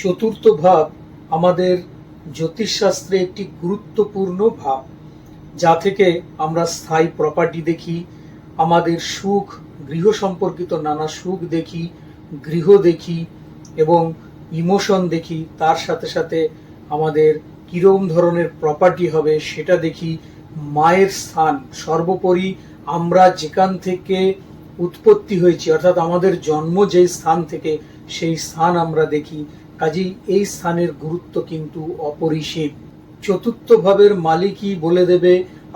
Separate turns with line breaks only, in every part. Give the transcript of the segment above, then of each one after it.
চতুর্থ ভাব আমাদের জ্যোতিষশাস্ত্রে একটি গুরুত্বপূর্ণ ভাব, যা থেকে আমরা স্থায়ী প্রপার্টি দেখি, আমাদের সুখ, গৃহ সম্পর্কিত নানা সুখ দেখি, গৃহ দেখি এবং ইমোশন দেখি, তার সাথে সাথে আমাদের কিরম ধরনের প্রপার্টি হবে সেটা দেখি, মায়ের স্থান, সর্বোপরি আমরা যেখান থেকে উৎপত্তি হয়েছি, অর্থাৎ আমাদের জন্ম যেই স্থান থেকে সেই স্থান আমরা দেখি কাজেই এই স্থানের গুরুত্ব কিন্তু অপরিসীম। চতুর্থ ভাবের মালিকই বলে দেবে,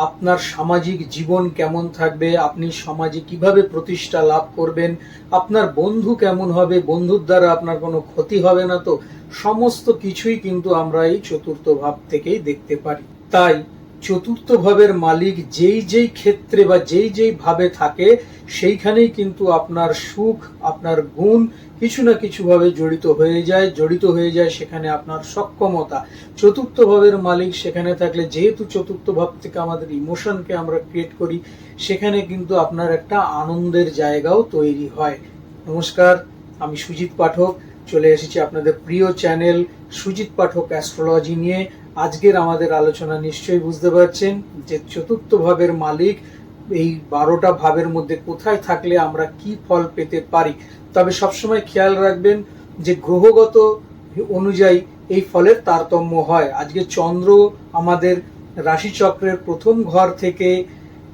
আপনার সামাজিক জীবন কেমন থাকবে? আপনি সমাজে কীভাবে প্রতিষ্ঠা লাভ করবেন? আপনার বন্ধু কেমন হবে? বন্ধুর দ্বারা আপনার কোনো ক্ষতি হবে না। তো সমস্ত কিছুই কিন্তু আমরা এই চতুর্থ ভাব থেকেই দেখতে পারি। তাই চতুর্থ ভাবের মালিক যেই যেই ক্ষেত্রে বা যেই যেই ভাবে থাকে, সেইখানেই কিন্তু আপনার সুখ, আপনার গুণ কিছু না কিছু ভাবে জড়িত হয়ে যায়, জড়িত হয়ে যায় সেখানে আপনার সক্ষমতা। চতুর্থ ভাবের মালিক সেখানে থাকলে, যেহেতু চতুর্থ ভাব থেকে আমাদের ইমোশনকে আমরা ক্রিয়েট করি, সেখানে কিন্তু আপনার একটা আনন্দের জায়গাও তৈরি হয়। নমস্কার, আমি সুজিত পাঠক, চলে এসেছি আপনাদের প্রিয় চ্যানেল সুজিত পাঠক অ্যাস্ট্রোলজি নিয়ে। আজকের আমাদের আলোচনা নিশ্চয়ই বুঝতে পারছেন যে চতুর্থ ভাবের মালিক এই বারোটা ভাবের মধ্যে কোথায় থাকলে আমরা কি ফল পেতে পারি। তবে সবসময় খেয়াল রাখবেন যে গ্রহগত অনুযায়ী এই ফলের তারতম্য হয়। আজকে চন্দ্র আমাদের রাশিচক্রের প্রথম ঘর থেকে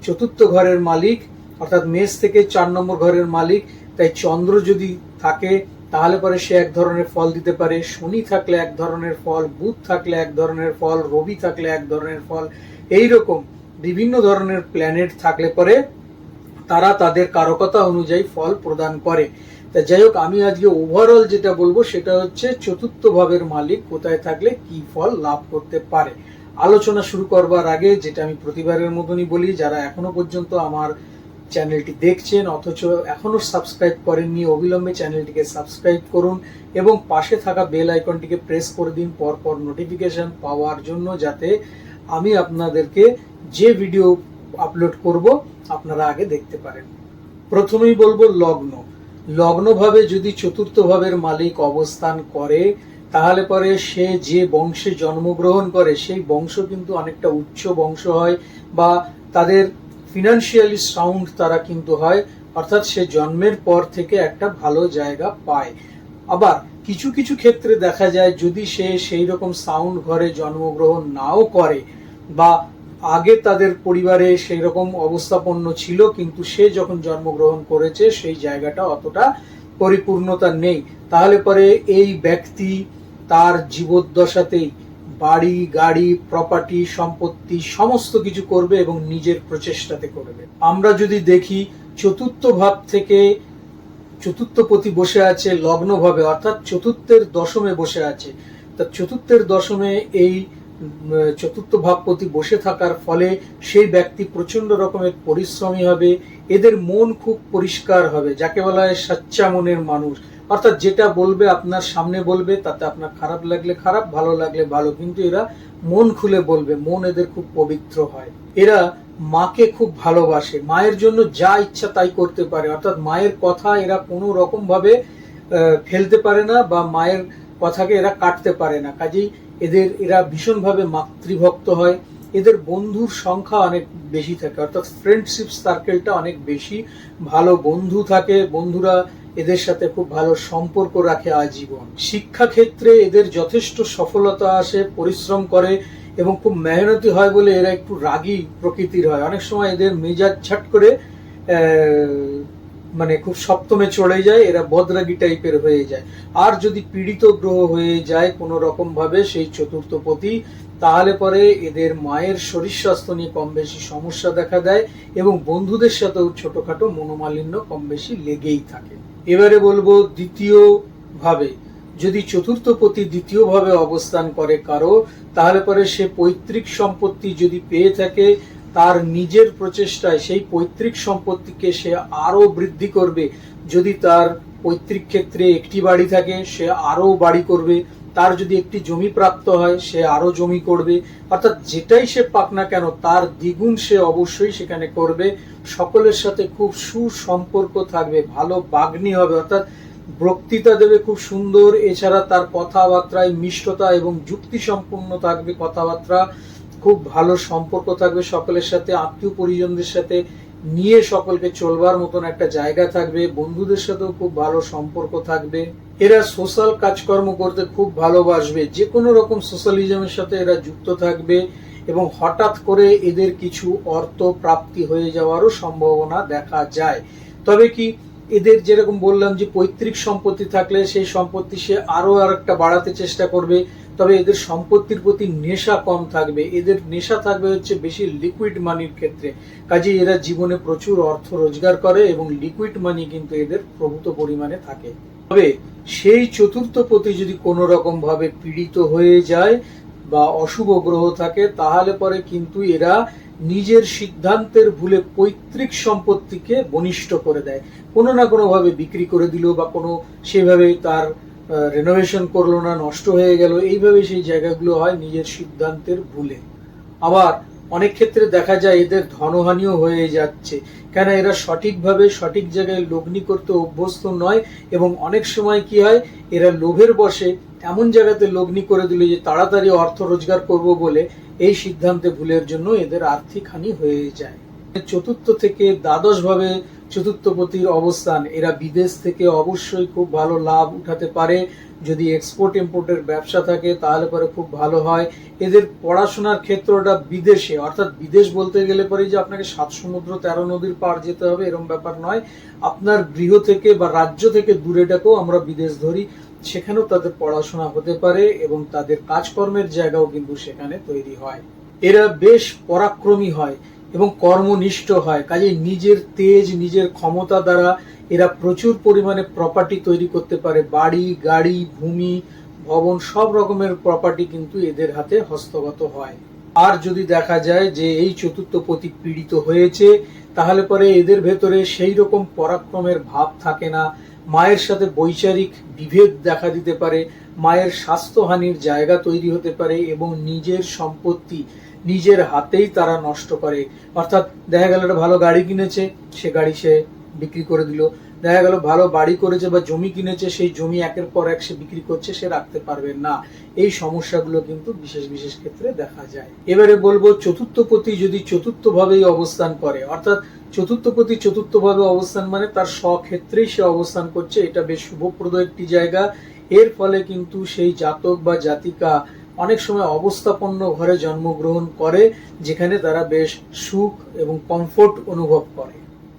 চতুর্থ ঘরের মালিক, অর্থাৎ মেষ থেকে চার নম্বর ঘরের মালিক। তাই চন্দ্র যদি থাকে তাহলে পরে সে এক ধরনের ফল দিতে পারে, শনি থাকলে এক ধরনের ফল, বুধ থাকলে এক ধরনের ফল, রবি থাকলে এক ধরনের ফল এই রকম বিভিন্ন ধরনের প্ল্যানেট থাকলে পরে তারা তাদের কারকতা অনুযায়ী ফল প্রদান করে। তা যাই হোক, আমি আজকে ওভারঅল যেটা বলব সেটা হচ্ছে চতুর্থ ভাবের মালিক কোথায় থাকলে কি ফল লাভ করতে পারে। আলোচনা শুরু করবার আগে, যেটা আমি প্রতিবারের মতনই বলি, যারা এখনও পর্যন্ত আমার চ্যানেলটি দেখছেন, অথচ এখনও সাবস্ক্রাইব করেননি, অবিলম্বে চ্যানেলটিকে সাবস্ক্রাইব করুন এবং পাশে থাকা বেল আইকনটিকে প্রেস করে দিন পরপর নোটিফিকেশন পাওয়ার জন্য যাতে আমি আপনাদেরকে যে ভিডিও আপলোড করব, আপনারা আগে দেখতে পারেন। প্রথমেই বলব লগ্ন। লগ্নভাবে যদি চতুর্থ ভাবের মালিক অবস্থান করে, তাহলে পরে সে যে বংশে জন্মগ্রহণ করে, সেই বংশ কিন্তু অনেকটা উচ্চ বংশ হয় বা তাদের ফিনান্সিয়ালি সাউন্ড তারা কিন্তু হয়, অর্থাৎ সে জন্মের পর থেকে একটা ভালো জায়গা পায়। আবার কিছু কিছু ক্ষেত্রে দেখা যায়, যদি সে সেই রকম সাউন্ড ঘরে জন্মগ্রহণ নাও করে, বা আগে তাদের পরিবারে সেই রকম অবস্থাপন্ন ছিল, কিন্তু সে যখন জন্মগ্রহণ করেছে, সেই জায়গাটা অতটা পরিপূর্ণতা নেই। তাহলে পরে এই ব্যক্তি তার জীবদ্দশাতেই বাড়ি, গাড়ি প্রপার্টি সম্পত্তি, সমস্ত কিছু করবে এবং নিজের প্রচেষ্টাতে করবে। আমরা যদি দেখি, চতুর্থ ভাব থেকে চতুর্থপতি বসে আছে লগ্নভাবে, অর্থাৎ চতুর্থের দশমে বসে আছে। তা চতুর্থের দশমে এই চতুর্থ ভাবপতি বসে থাকার ফলে সেই ব্যক্তি প্রচণ্ড রকমের পরিশ্রমী হবে। এদের মন খুব পরিষ্কার হবে, যাকে বলা হয় সাচ্চা মনের মানুষ। অর্থাৎ যেটা বলবে আপনার সামনে বলবে তাতে আপনার খারাপ লাগলে খারাপ ভালো লাগলে ভালো কিন্তু এরা মন খুলে বলবে মন এদের খুব পবিত্র হয়। এরা মাকে খুব ভালোবাসে মায়ের জন্য যা ইচ্ছা তাই করতে পারে। অর্থাৎ মায়ের কথা এরা কোনো রকম ভাবে আহ, ফেলতে পারে না বা মায়ের কথাকে এরা কাটতে পারে না। কাজেই এদের এরা ভীষণভাবে মাতৃভক্ত হয়। এদের বন্ধুর সংখ্যা অনেক বেশি থাকে। অর্থাৎ ফ্রেন্ডশিপ সার্কেলটা অনেক বেশি। ভালো বন্ধু থাকে বন্ধুরা এদের সাথে খুব ভালো সম্পর্ক রাখে আজীবন শিক্ষাক্ষেত্রে এদের যথেষ্ট সফলতা আসে, পরিশ্রম করে এবং খুব মেহনতি হয় বলে এরা একটু রাগী প্রকৃতির হয়। অনেক সময় এদের মেজাজ ছাট করে মানে খুব সপ্তমে চলে যায়, এরা বদরাগী টাইপের হয়ে যায়। আর যদি পীড়িত গ্রহ হয়ে যায় কোনো রকম ভাবে সেই চতুর্থপতি, তাহলে পরে এদের মায়ের শরীর স্বাস্থ্য নিয়ে কম বেশি সমস্যা দেখা দেয় এবং বন্ধুদের সাথেও ছোটখাটো মনোমালিন্য কম বেশি লেগেই থাকে। এবারে বলব দ্বিতীয়ভাবে। যদি চতুর্থপতি দ্বিতীয় ভাবে অবস্থান করে কারও, তাহলে পরে সে পৈতৃক সম্পত্তি যদি পেয়ে থাকে, তার নিজের প্রচেষ্টায় সেই পৈতৃক সম্পত্তিকে সে আরও বৃদ্ধি করবে। যদি তার পৈতৃক ক্ষেত্রে একটি বাড়ি থাকে, সে আরও বাড়ি করবে। তার যদি একটি জমি প্রাপ্ত হয়, সে আরও জমি করবে। অর্থাৎ যেটাই সে পাক না কেন, তার দ্বিগুণ সে অবশ্যই সেখানে করবে। সকলের সাথে খুব সুসম্পর্ক থাকবে, ভালো বাগ্নি হবে। অর্থাৎ বক্তৃতা দেবে খুব সুন্দর। এছাড়া তার কথাবার্তায় মিষ্টতা এবং যুক্তি সম্পূর্ণ থাকবে কথাবার্তা। খুব ভালো সম্পর্ক থাকবে সকলের সাথে আত্মীয় পরিজনদের সাথে। নিয়ে সকলকে চলবার মতন একটা জায়গা থাকবে। বন্ধুদের সাথেও খুব ভালো সম্পর্ক থাকবে। এরা সোশ্যাল কাজকর্ম করতে খুব ভালোবাসবে। যে কোনো রকম সোশ্যালিজমের সাথে এরা যুক্ত থাকবে এবং হঠাৎ করে এদের কিছু অর্থ প্রাপ্তি হয়ে যাওয়ারও সম্ভাবনা দেখা যায়। তবে কি এদের যেরকম বললাম যে পৈতৃক সম্পত্তি থাকলে সেই সম্পত্তি সে আরও আর একটা বাড়াতে চেষ্টা করবে, তবে এদের সম্পত্তির প্রতি নেশা কম থাকবে। এদের নেশা থাকবে হচ্ছে বেশি লিকুইড মানির ক্ষেত্রে। কাজে এরা জীবনে প্রচুর অর্থ রোজগার করে এবং লিকুইড মানি কিন্তু এদের প্রভূত পরিমাণে থাকে। তবে সেই চতুর্থ পতি যদি কোনো রকম ভাবে পীড়িত হয়ে যায় বা অশুভ গ্রহ থাকে, তাহলে পরে কিন্তু এরা নিজের সিদ্ধান্তের ভুলে পৈতৃক সম্পত্তিকে বনিষ্ঠ করে দেয়। কোনো না কোনো ভাবে বিক্রি করে দিল বা কোনো সেভাবে তার রেনোভেশন করল না, নষ্ট হয়ে গেল, এইভাবে সেই জায়গাগুলো হয় নিজের সিদ্ধান্তের ভুলে। আবার অনেক ক্ষেত্রে দেখা যায় এদের ধনহানিও হয়ে যাচ্ছে। কেন এরা সঠিকভাবে, সঠিক জায়গায় লগ্নি করতে অভ্যস্ত নয় এবং অনেক সময় কি হয়, এরা লোভের বসে এমন জায়গাতে লগ্নি করে দিল যে তাড়াতাড়ি অর্থ রোজগার করব বলে এই সিদ্ধান্তে ভুলের জন্য এদের আর্থিক হানি হয়ে যায়। চতুর্থ থেকে দ্বাদশ ভাবে চতুর্থপতির অবস্থান। এরা বিদেশ থেকে অবশ্যই খুব ভালো লাভ উঠাতে পারে। যদি এক্সপোর্ট ইম্পোর্টের ব্যবসা থাকে, তাহলে পরে খুব ভালো হয়। এদের পড়াশোনার ক্ষেত্রটা বিদেশে। অর্থাৎ বিদেশ বলতে গেলে পরে যে আপনাকে সাত সমুদ্র, তেরো নদীর পার যেতে হবে এরকম ব্যাপার নয়। আপনার গৃহ থেকে বা রাজ্য থেকে দূরেটাকেও আমরা বিদেশ ধরি। সেখানেও তাদের পড়াশোনা হতে পারে এবং তাদের কাজকর্মের জায়গাও কিন্তু সেখানে তৈরি হয়। এরা বেশ পরাক্রমী হয়। এবং কর্মনিষ্ঠ হয়। কাজে নিজের তেজ, নিজের ক্ষমতা দ্বারা এরা প্রচুর পরিমাণে প্রপার্টি তৈরি করতে পারে। বাড়ি, গাড়ি, ভূমি, ভবন, সব রকমের প্রপার্টি কিন্তু এদের হাতে হস্তগত হয়। আর যদি দেখা যায় যে এই চতুর্থ পতি পীড়িত হয়েছে, তাহলে পরে এদের ভেতরে সেই রকম পরাক্রমের ভাব থাকে না। মায়ের সাথে বৈচারিক বিভেদ দেখা দিতে পারে। মায়ের স্বাস্থ্যহানির জায়গা তৈরি হতে পারে এবং নিজের সম্পত্তি নিজের হাতেই তারা নষ্ট করে। অর্থাৎ দেখা গেল একটা ভালো গাড়ি কিনেছে, সে গাড়ি সে বিক্রি করে দিল। দেখা গেল ভালো বাড়ি করেছে বা জমি কিনেছে, সেই জমি একের পর এক সে বিক্রি করছে, সে রাখতে পারবে না। এই সমস্যাগুলো কিন্তু বিশেষ বিশেষ ক্ষেত্রে দেখা যায়। এবারে বলব, চতুর্থ পতি যদি চতুর্থ ভাবেই অবস্থান করে, অর্থাৎ চতুর্থ পতি চতুর্থ ভাবে অবস্থান মানে তার স্বক্ষেত্রেই সে অবস্থান করছে, এটা বেশ শুভপ্রদ একটি জায়গা। এর ফলে কিন্তু সেই জাতক বা জাতিকা অনেক সময় অবস্থাপন্ন ঘরে জন্মগ্রহণ করে, যেখানে তারা বেশ সুখ এবং কমফোর্ট অনুভব করে।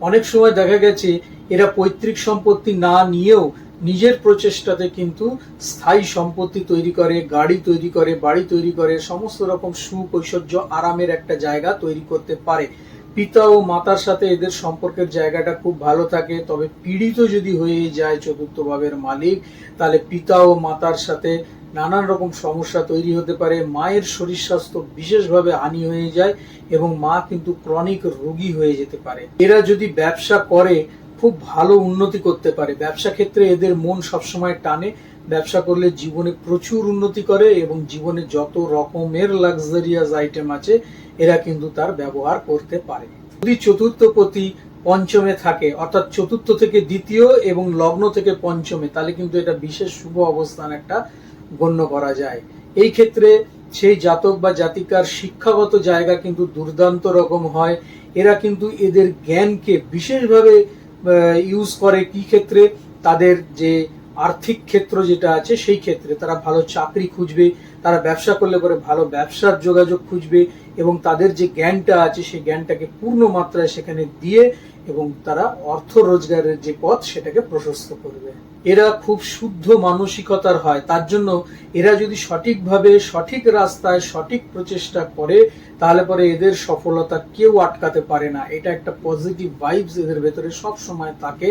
অনেক সময় দেখা গেছে, এরা পৈতৃক সম্পত্তি না নিয়েও নিজের প্রচেষ্টাতে কিন্তু স্থায়ী সম্পত্তি তৈরি করে, গাড়ি তৈরি করে, বাড়ি তৈরি করে, সমস্ত রকম সুখ, ঐশ্বর্য, আরামের একটা জায়গা তৈরি করতে পারে। পিতা ও মাতার সাথে এদের সম্পর্কের জায়গাটা খুব ভালো থাকে, তবে পীড়িত যদি হয়ে যায় চতুর্থ ভাবের মালিক, তাহলে পিতা ও মাতার সাথে নানান রকম সমস্যা তৈরি হতে পারে, মায়ের শরীর স্বাস্থ্য বিশেষভাবে হানি হয়ে যায় এবং মা কিন্তু ক্রনিক রোগী হয়ে যেতে পারে। এরা যদি ব্যবসা করে, খুব ভালো উন্নতি করতে পারে। ব্যবসা ক্ষেত্রে এদের মন সবসময় টানে। ব্যবসা করলে জীবনে প্রচুর উন্নতি করে এবং জীবনে যত রকমের লাক্সারিয়াস আইটেম আছে, এরা কিন্তু তার ব্যবহার করতে পারে। যদি চতুর্থ পতি পঞ্চমে থাকে, অর্থাৎ চতুর্থ থেকে দ্বিতীয় এবং লগ্ন থেকে পঞ্চমে, তাহলে কিন্তু এটা বিশেষ শুভ অবস্থান একটা গণ্য করা যায়। এই ক্ষেত্রে সেই জাতক বা জাতিকার শিক্ষাগত জায়গা কিন্তু দুর্দান্ত রকম হয়। এরা কিন্তু এদের জ্ঞানকে বিশেষভাবে ইউজ করে কি ক্ষেত্রে? তাদের যে আর্থিক ক্ষেত্র যেটা আছে, সেই ক্ষেত্রে। তারা ভালো চাকরি খুঁজবে, তারা ব্যবসা করলে পরে ভালো ব্যবসার যোগাযোগ খুঁজবে এবং তাদের যে জ্ঞানটা আছে, সেই জ্ঞানটাকে পূর্ণ মাত্রায় সেখানে দিয়ে এবং তারা অর্থ রোজগারের যে পথ সেটাকে প্রশস্ত করবে। এরা খুব শুদ্ধ মানসিকতার হয়। তার জন্য এরা যদি সঠিকভাবে সঠিক রাস্তায় সঠিক প্রচেষ্টা করে তাহলে পরে এদের সফলতা কেউ আটকাতে পারে না। এটা একটা পজিটিভ ভাইবস এদের ভেতরে সব সময় থাকে।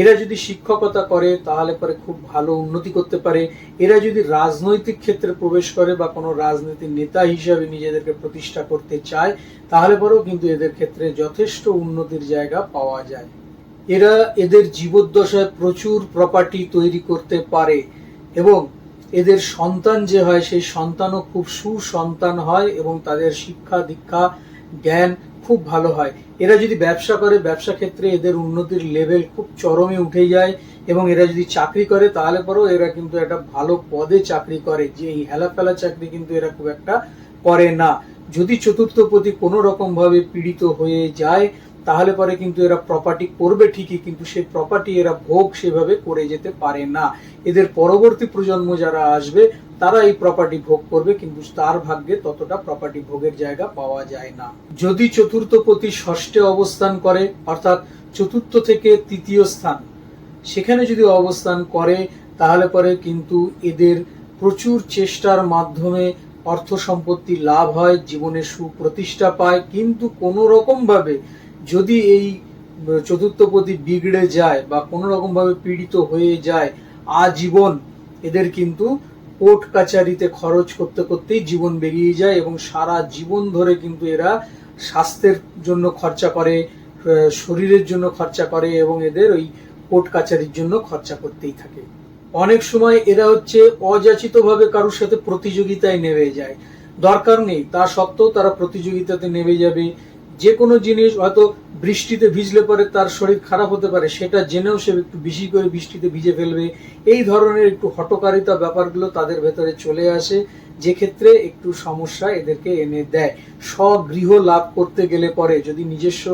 এরা যদি শিক্ষকতা করে, তাহলে পরে খুব ভালো উন্নতি করতে পারে। এরা যদি রাজনৈতিক ক্ষেত্রে প্রবেশ করে বা কোনো রাজনীতির নেতা হিসাবে নিজেদেরকে প্রতিষ্ঠা করতে চায়, তাহলে পরেও কিন্তু এদের ক্ষেত্রে যথেষ্ট উন্নতির জায়গা পাওয়া যায়। এরা এদের জীবদ্দশায় প্রচুর প্রপার্টি তৈরি করতে পারে এবং এদের সন্তান যে হয়, সেই সন্তানও খুব সুসন্তান হয় এবং তাদের শিক্ষা, দীক্ষা, জ্ঞান খুব ভালো হয়। এরা যদি ব্যবসা করে, ব্যবসা ক্ষেত্রে এদের উন্নতির লেভেল খুব চরমে উঠে যায় এবং এরা যদি চাকরি করে, তাহলে পরেও এরা কিন্তু একটা ভালো পদে চাকরি করে। যে এই হেলাফেলা চাকরি কিন্তু এরা খুব একটা করে না। যদি চতুর্থপতি কোনো রকম ভাবে পীড়িত হয়ে যায় তাহলে পরে কিন্তু এরা প্রপার্টি করবে ঠিকই, কিন্তু সেই প্রপার্টি এরা ভোগ সেভাবে করে যেতে পারে না। এদের পরবর্তী প্রজন্ম যারা আসবে, তারা এই প্রপার্টি ভোগ করবে, কিন্তু তার ভাগ্যে ততটা প্রপার্টি ভোগের জায়গা পাওয়া যায় না। যদি চতুর্থপতি ষষ্ঠে অবস্থান করে, অর্থাৎ চতুর্থ থেকে তৃতীয় স্থান, সেখানে যদি অবস্থান করে, তাহলে পরে কিন্তু এদের প্রচুর চেষ্টার মাধ্যমে অর্থ সম্পত্তি লাভ হয়, জীবনে সুপ্রতিষ্ঠা পায়, কিন্তু কোনো রকম ভাবে যদি এই চতুর্থপতি বিগড়ে যায় বা কোনো রকম ভাবে পীড়িত হয়ে যায়, আজীবন এদের কিন্তু কোর্ট কাচারিতে খরচ করতে করতেই জীবন বেরিয়ে যায় এবং সারা জীবন ধরে কিন্তু এরা স্বাস্থ্যের জন্য খরচা করে শরীরের জন্য খরচা করে এবং এদের ওই কোর্ট কাচারির জন্য খরচা করতেই থাকে। অনেক সময় এরা হচ্ছে অযাচিতভাবে কারোর সাথে প্রতিযোগিতায় নেমে যায়। দরকার নেই, তা সত্ত্বেও তারা প্রতিযোগিতাতে নেমে যাবে যে কোনো জিনিস হয়তো বৃষ্টিতে ভিজলে পরে তার শরীর খারাপ হতে পারে, সেটা জেনেও সে একটু বেশি করে বৃষ্টিতে ভিজে ফেলবে। এই ধরনের একটু হটকারিতা ব্যাপারগুলো তাদের ভেতরে চলে আসে, যে ক্ষেত্রে একটু সমস্যা এদেরকে এনে দেয়। স্বগৃহ লাভ করতে গেলে পরে যদি নিজস্ব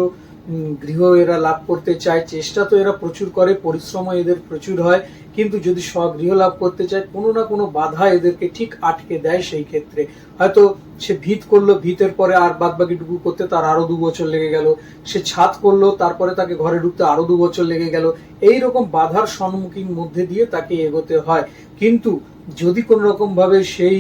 গৃহ এরা লাভ করতে চায়, চেষ্টা তো এরা প্রচুর করে পরিশ্রম এদের প্রচুর হয়, কিন্তু যদি স্বগৃহ লাভ করতে চায়, কোনো না কোনো বাধা এদেরকে ঠিক আটকে দেয় সেই ক্ষেত্রে। হয়তো সে ভিত করল, ভিতের পরে আর বাদ বাকিটুকু করতে তার আরও দু বছর লেগে গেল। সে ছাদ করল, তারপরে তাকে ঘরে ঢুকতে আরও দু বছর লেগে গেল। এই রকম বাধার সম্মুখীন মধ্যে দিয়ে তাকে এগোতে হয়। কিন্তু যদি কোনো রকম ভাবে সেই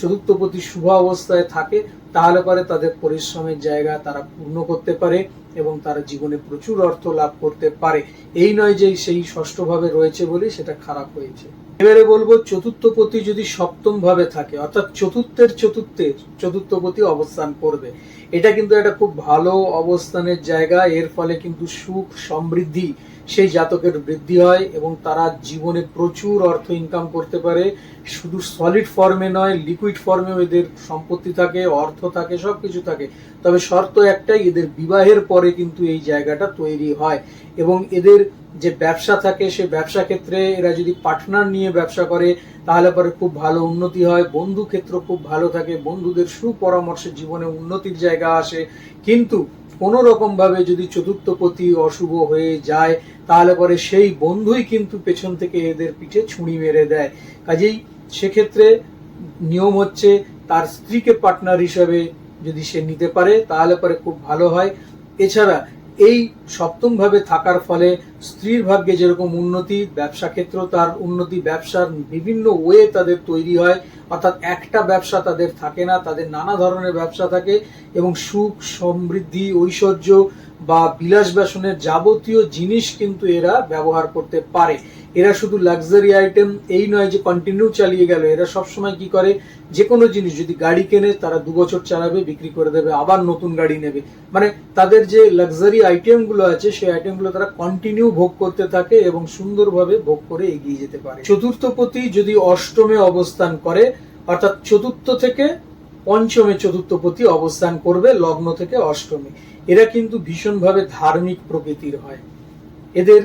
চতুর্থপতি শুভ অবস্থায় থাকে, তাহলে পরে তাদের পরিশ্রমের জায়গা তারা পূর্ণ করতে পারে এবং তারা জীবনে প্রচুর অর্থ লাভ করতে পারে। এই নয় যে সেই ষষ্ঠ ভাবে রয়েছে বলে সেটা খারাপ হয়েছে। এবারে বলব, চতুর্থপতি যদি সপ্তম ভাবে থাকে, অর্থাৎ চতুর্থের চতুর্থের চতুর্থপতি অবস্থান করবে, এটা কিন্তু একটা খুব ভালো অবস্থানের জায়গা। এর ফলে কিন্তু সুখ, সমৃদ্ধি সেই জাতকের বৃদ্ধি হয় এবং তারা জীবনে প্রচুর অর্থ ইনকাম করতে পারে। শুধু সলিড ফর্মে নয় লিকুইড ফর্মেও এদের সম্পত্তি থাকে, অর্থ থাকে সব কিছু থাকে। তবে শর্ত একটাই, এদের বিবাহের পরে কিন্তু এই জায়গাটা তৈরি হয় এবং এদের যে ব্যবসা থাকে, সে ব্যবসা ক্ষেত্রে এরা যদি পার্টনার নিয়ে ব্যবসা করে, তাহলে পরে খুব ভালো উন্নতি হয়। বন্ধু ক্ষেত্র খুব ভালো থাকে, বন্ধুদের সুপরামর্শে জীবনে উন্নতির জায়গা আসে। কিন্তু কোনো রকমভাবে যদি চতুর্থপতি অশুভ হয়ে যায়, তাহলে পরে সেই বন্ধুই কিন্তু পেছন থেকে এদের পিঠে ছুঁড়ি মেরে দেয়। কাজেই সেক্ষেত্রে নিয়ম হচ্ছে, তার স্ত্রীকে পার্টনার হিসাবে যদি সে নিতে পারে, তাহলে পরে খুব ভালো হয়। এছাড়া এই সপ্তম ভাবে থাকার ফলে স্ত্রীর ভাগ্যে যেরকম উন্নতি, ব্যবসা ক্ষেত্র তার উন্নতি, ব্যবসার বিভিন্ন ওয়ে তাদের তৈরি হয়, অর্থাৎ একটা ব্যবসা তাদের থাকে না, তাদের নানা ধরনের ব্যবসা থাকে এবং সুখ, সমৃদ্ধি, ঐশ্বর্য বা বিলাস বেসনের যাবতীয় জিনিস কিন্তু এরা ব্যবহার করতে পারে। এরা শুধু লাক্সারি আইটেম এই নয় যে কন্টিনিউ চালিয়ে গেল, এরা সবসময় কি করে? যে কোনো জিনিস, যদি গাড়ি কেনে, তারা দু বছর চালাবে, বিক্রি করে দেবে, আবার নতুন গাড়ি নেবে। মানে তাদের যে লাক্সারি আইটেমগুলো আছে, সেই আইটেমগুলো তারা কন্টিনিউ ভোগ করতে থাকে এবং সুন্দরভাবে ভোগ করে এগিয়ে যেতে পারে। চতুর্থপতি যদি অষ্টমে অবস্থান করে, অর্থাৎ চতুর্থ থেকে পঞ্চমে চতুর্থপতি অবস্থান করবে, লগ্ন থেকে অষ্টমে। এরা কিন্তু ভীষণভাবে ধার্মিক প্রকৃতির হয়। এদের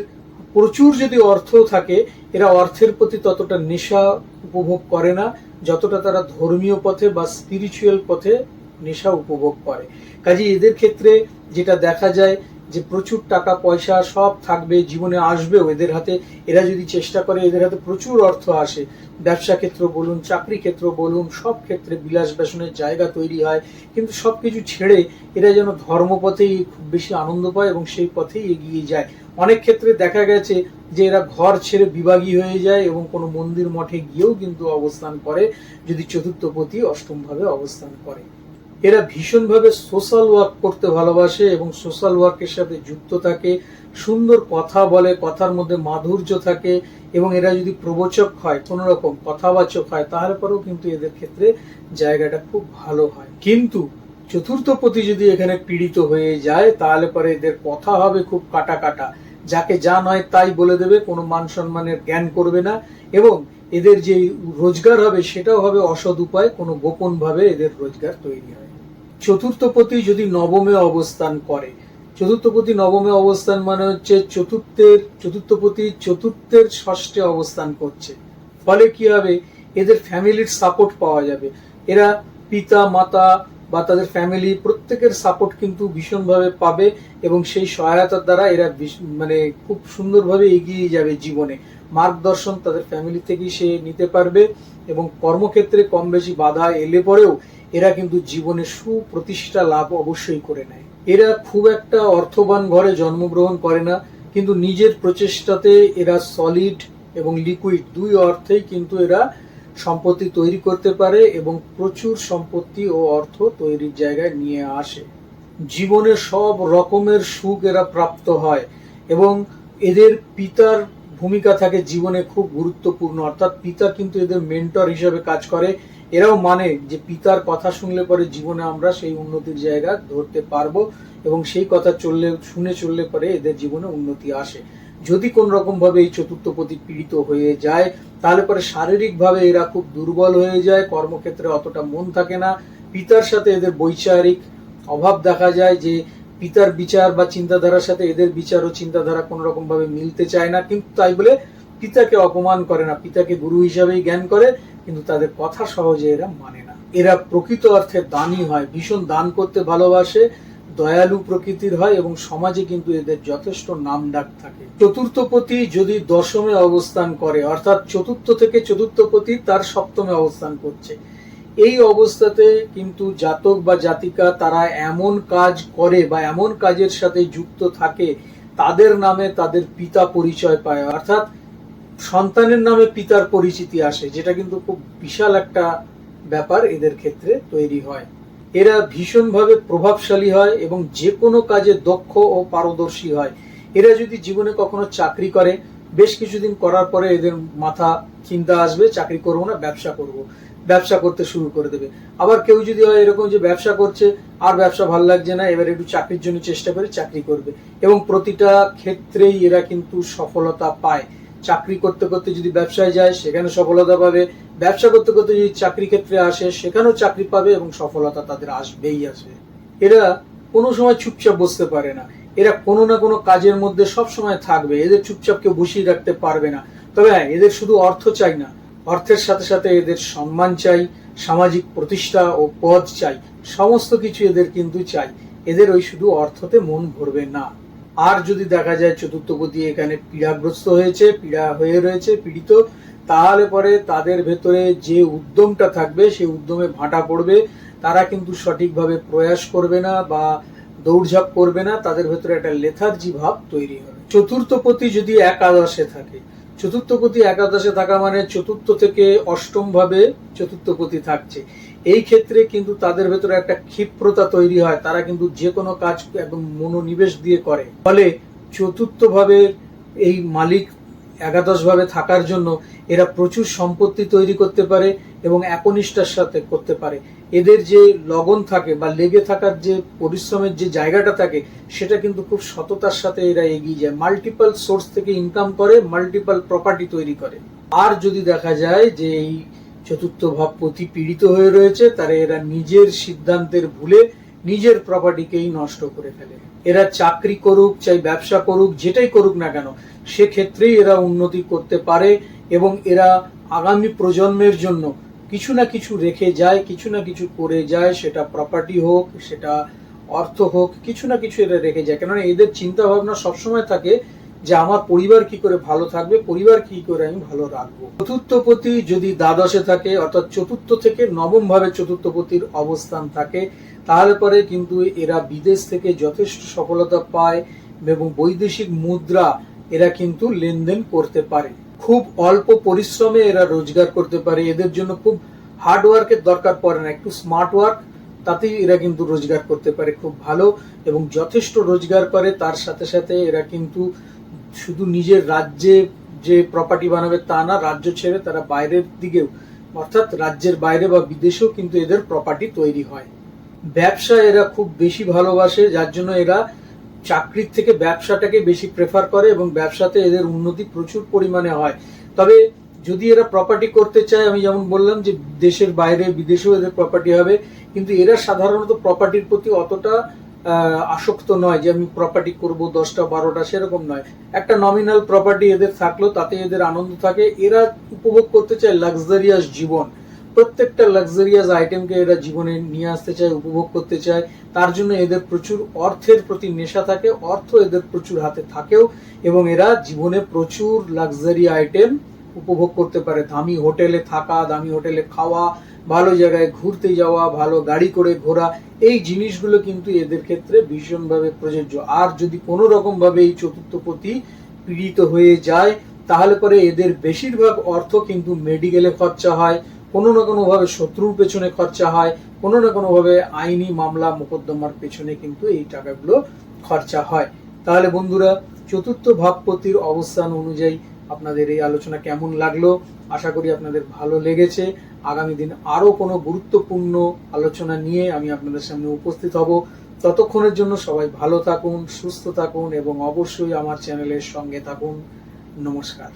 প্রচুর যদি অর্থ থাকে, এরা অর্থের প্রতি ততটা নেশা উপভোগ করে না, যতটা তারা ধর্মীয় পথে বা স্পিরিচুয়াল পথে নেশা উপভোগ করে। কাজে এদের ক্ষেত্রে যেটা দেখা যায় যে প্রচুর টাকা, পয়সা সব থাকবে, জীবনে আসবেও এদের হাতে। এরা যদি চেষ্টা করে, এদের হাতে প্রচুর অর্থ আসে। ব্যবসা ক্ষেত্র বলুন, চাকরি ক্ষেত্র বলুন, সব ক্ষেত্রে বিলাস বেসনের জায়গা তৈরি হয়। কিন্তু সব কিছু ছেড়ে এরা যেন ধর্মপথেই খুব বেশি আনন্দ পায় এবং সেই পথেই এগিয়ে যায়। অনেক ক্ষেত্রে দেখা গেছে যে এরা ঘর ছেড়ে বিভাগী হয়ে যায় এবং কোনো মন্দির মঠে গিয়েও কিন্তু অবস্থান করে, যদি চতুর্থপতি অষ্টমভাবে অবস্থান করে। এরা ভীষণভাবে সোশ্যাল ওয়ার্ক করতে ভালোবাসে এবং সোশ্যাল ওয়ার্কের সাথে যুক্ত থাকে, সুন্দর কথা বলে, কথার মধ্যে মাধুর্য থাকে এবং এরা যদি প্রবচক হয় কোনো রকম কথাবাচক হয় তাহলে পরেও কিন্তু এদের ক্ষেত্রে জায়গাটা খুব ভালো হয়। কিন্তু চতুর্থপতি যদি এখানে পীড়িত হয়ে যায়, তাহলে পরে এদের কথা হবে খুব কাটা কাটা। যাকে যা নয় তাই বলে দেবে, কোনো মান সম্মানের জ্ঞান করবে না এবং এদের যে রোজগার হবে সেটাও হবে অসৎ উপায়, কোনো গোপন ভাবে এদের রোজগার তৈরি হয়। চতুর্থপতি যদি নবমে অবস্থান করে, চতুর্থপতি নবমে অবস্থান মানে হচ্ছে চতুর্থের, চতুর্থপতি চতুর্থের ষষ্ঠে অবস্থান করছে। ফলে কি হবে? এদের ফ্যামিলির সাপোর্ট পাওয়া যাবে। এরা পিতা, মাতা বা তাদের ফ্যামিলি প্রত্যেকের সাপোর্ট কিন্তু ভীষণভাবে পাবে এবং সেই সহায়তার দ্বারা এরা মানে খুব সুন্দরভাবে এগিয়ে যাবে জীবনে। মার্গদর্শন তাদের ফ্যামিলি থেকেই সে নিতে পারবে এবং কর্মক্ষেত্রে কম বেশি বাধা এলে পরেও এরা কিন্তু জীবনে সুপ্রতিষ্ঠা লাভ অবশ্যই করে নেয়। এরা খুব একটা অর্থবান ঘরে জন্মগ্রহণ করে না, কিন্তু নিজের প্রচেষ্টাতে এরা সলিড এবং লিকুইড দুই অর্থেই কিন্তু এরা সম্পত্তি তৈরি করতে পারে এবং প্রচুর সম্পত্তি ও অর্থ তৈরির জায়গায় নিয়ে আসে। জীবনে সব রকমের সুখ এরা প্রাপ্ত হয় এবং এদের পিতার ভূমিকা থাকে জীবনে খুব গুরুত্বপূর্ণ। অর্থাৎ পিতা কিন্তু এদের মেন্টর হিসেবে কাজ করে। এরাও মানে যে পিতার কথা শুনলে পরে জীবনে আমরা সেই উন্নতির জায়গা ধরতে পারব এবং সেই কথা চললে, শুনে চললে পরে এদের জীবনে উন্নতি আসে। যদি কোন রকম ভাবে এই চতুর্থপতি পীড়িত হয়ে যায়, তাহলে পরে শারীরিক ভাবে এরা খুব দুর্বল হয়ে যায়, কর্মক্ষেত্রে অতটা মন থাকে না। পিতার সাথে এদের বৈচারিক অভাব দেখা যায় যে পিতার বিচার বা চিন্তাধারার সাথে এদের বিচার ও চিন্তাধারা কোন রকম ভাবে মিলতে চায় না। কিন্তু তাই বলে পিতাকে অপমান করে না। পিতাকে গুরু হিসাবেই জ্ঞান করে, কিন্তু তাদের কথা সহজে এরা মানে না। এরা প্রকৃত অর্থে দানী হয়, ভীষণ দান করতে ভালোবাসে, দয়ালু প্রকৃতির হয় এবং সমাজে কিন্তু এদের যথেষ্ট নাম ডাক থাকে। চতুর্থপতি যদি দশমে অবস্থান করে, অর্থাৎ চতুর্থ থেকে চতুর্থপতি তার সপ্তমে অবস্থান করছে। এই অবস্থাতে কিন্তু জাতক বা জাতিকা তারা এমন কাজ করে বা এমন কাজের সাথে যুক্ত থাকে, তাদের নামে তাদের পিতা পরিচয় পায়। অর্থাৎ সন্তানের নামে পিতার পরিচিতি আসে, যেটা কিন্তু খুব বিশাল একটা ব্যাপার এদের ক্ষেত্রে তৈরি হয়। এরা ভীষণভাবে প্রভাবশালী হয় এবং যে কোনো কাজে দক্ষ ও পারদর্শী হয়। এরা যদি জীবনে কখনো চাকরি করে, বেশ কিছুদিন করার পরে এদের মাথা চিন্তা আসবে, চাকরি করব না, ব্যবসা করব। ব্যবসা করতে শুরু করে দেবে। আবার কেউ যদি হয় এরকম যে ব্যবসা করছে, আর ব্যবসা ভালো লাগছে না, এবার একটু চাকরির জন্য চেষ্টা করে চাকরি করবে। এবং প্রতিটা ক্ষেত্রেই এরা কিন্তু সফলতা পায়। চাকরি করতে করতে যদি ব্যবসায় যায় সেখানে সফলতা পাবে। ব্যবসা করতে করতে যদি চাকরি ক্ষেত্রে আসে, সেখানেও চাকরি পাবে এবং সফলতা তাদের আসবেই আসবে। এরা কোনো সময় চুপচাপ বসতে পারে না। এরা কোনো না কোনো কাজের মধ্যে সব সময় থাকবে। এদের চুপচাপ কেউ বসিয়ে রাখতে পারবে না। তবে হ্যাঁ এদের শুধু অর্থ চাই না। অর্থের সাথে সাথে এদের সম্মান চাই, সামাজিক প্রতিষ্ঠা ও পদ চাই, সমস্ত কিছু এদের কিন্তু চাই। এদের ওই শুধু অর্থতে মন ভরবে না। আর যদি দেখা যায় চতুর্থপতি এখানে পীড়াগ্রস্ত হয়েছে, পীড়া হয়ে রয়েছে, পীড়িত, তাহলে পরে তাদের ভেতরে যে উদ্যমটা থাকবে সেই উদ্যমে ভাটা পড়বে। তারা কিন্তু সঠিকভাবে প্রয়াস করবে না বা দৌড়ঝাঁপ করবে না। তাদের ভেতরে একটা লেথার্জি ভাব তৈরি হবে। চতুর্থপতি যদি একাদশে থাকে চতুর্থপতি একাদশে থাকা মানে চতুর্থ থেকে অষ্টম ভাবে চতুর্থ চতুর্থপতি থাকছে। এই ক্ষেত্রে কিন্তু তাদের ভেতরে একটা ক্ষিপ্রতা তৈরি হয়। তারা কিন্তু যে কোনো কাজ একদম মনোনিবেশ দিয়ে করে। ফলে চতুর্থ ভাবে এই মালিক একাদশ ভাবে থাকার জন্য এরা প্রচুর সম্পত্তি তৈরি করতে পারে এবং একনিষ্ঠার সাথে করতে পারে। এদের যে লগন থাকে বা লেগে থাকার যে পরিশ্রমের যে জায়গাটা থাকে, সেটা কিন্তু খুব সততার সাথে এরা এগিয়ে যায়। মাল্টিপল সোর্স থেকে ইনকাম করে মাল্টিপল প্রপার্টি তৈরি করে। আর যদি দেখা যায় যে এই চতুর্থ ভাব প্রতি পীড়িত হয়ে রয়েছে, তারা এরা নিজের সিদ্ধান্তের ভুলে নিজের প্রপার্টিকেই নষ্ট করে ফেলে। এরা চাকরি করুক, চাই ব্যবসা করুক, যেটাই করুক না কেন সেক্ষেত্রেই এরা উন্নতি করতে পারে এবং এরা আগামী প্রজন্মের জন্য কিছু না কিছু রেখে যায়, কিছু না কিছু করে যায়, সেটা প্রপার্টি হোক, সেটা অর্থ হোক, কিছু না কিছু এরা রেখে যায়। কেননা এদের চিন্তা ভাবনা সবসময় থাকে যে আমার পরিবার কি করে ভালো থাকবে, পরিবার কি করে আমি ভালো রাখব। চতুর্থপতি যদি দ্বাদশে থাকে, অর্থাৎ চতুর্থ থেকে নবম ভাবে চতুর্থপতির অবস্থান থাকে, তাহলে পরে কিন্তু এরা বিদেশ থেকে যথেষ্ট সফলতা পায় এবং বৈদেশিক মুদ্রা এরা কিন্তু লেনদেন করতে পারে। খুব অল্প পরিশ্রমে এরা রোজগার করতে পারে। এদের জন্য খুব হার্ড ওয়ার্কের দরকার পড়ে না। একটু স্মার্ট ওয়ার্ক তাতেই এরা কিন্তু রোজগার করতে পারে খুব ভালো এবং যথেষ্ট রোজগার করে। তার সাথে সাথে এরা কিন্তু শুধু নিজের রাজ্যে যে প্রপার্টি বানাবে তা না, রাজ্য ছেড়ে তারা বাইরের দিকেও, অর্থাৎ রাজ্যের বাইরে বা বিদেশেও কিন্তু এদের প্রপার্টি তৈরি হয়। ব্যবসা এরা খুব বেশি ভালোবাসে, যার জন্য এরা চাকরির থেকে ব্যবসাটাকে বেশি প্রেফার করে এবং ব্যবসাতে এদের উন্নতি প্রচুর পরিমাণে হয়। তবে যদি এরা প্রপার্টি করতে চায়, আমি যেমন বললাম যে দেশের বাইরে, বিদেশেও এদের প্রপার্টি হবে, কিন্তু এরা সাধারণত প্রপার্টির প্রতি অতটা আসক্ত নয় যে আমি প্রপার্টি করব দশটা, বারোটা, সেরকম নয়। একটা নমিনাল প্রপার্টি এদের থাকল, তাতে এদের আনন্দ থাকে। এরা উপভোগ করতে চায় লাক্সারিয়াস জীবন। প্রত্যেকটা লাক্সারিয়াস আইটেমকে এরা জীবনে নিয়ে আসতে চায়, উপভোগ করতে চায়, তার জন্য এদের প্রচুর অর্থের প্রতি নেশা থাকে, অর্থ এদের প্রচুর হাতে থাকেও এবং এরা জীবনে প্রচুর লাক্সারি আইটেম উপভোগ করতে পারে। দামি হোটেলে থাকা, দামি হোটেলে খাওয়া, ভালো জায়গায় ঘুরতে যাওয়া, ভালো গাড়ি করে ঘোরা, এই জিনিসগুলো কিন্তু এদের ক্ষেত্রে ভীষণভাবে প্রযোজ্য। আর যদি কোনো রকম ভাবে এই চতুর্থ পতি পীড়িত হয়ে যায়, তাহলে পরে এদের বেশিরভাগ অর্থ কিন্তু মেডিকেলে খরচা হয় কোনো না কোনো ভাবে শত্রুর পেছনে খরচা হয়, কোনো না কোনো ভাবে আইনি মামলা মোকদ্দমার পেছনে কিন্তু এই টাকাগুলো খরচা হয়। তাহলে বন্ধুরা, চতুর্থ ভাবপতির অবস্থান অনুযায়ী আপনাদের এই আলোচনা কেমন লাগল? আশা করি আপনাদের ভালো লেগেছে। আগামী দিন আরও কোনো গুরুত্বপূর্ণ আলোচনা নিয়ে আমি আপনাদের সামনে উপস্থিত হব। ততক্ষণের জন্য সবাই ভালো থাকুন, সুস্থ থাকুন এবং অবশ্যই আমার চ্যানেলের সঙ্গে থাকুন। নমস্কার।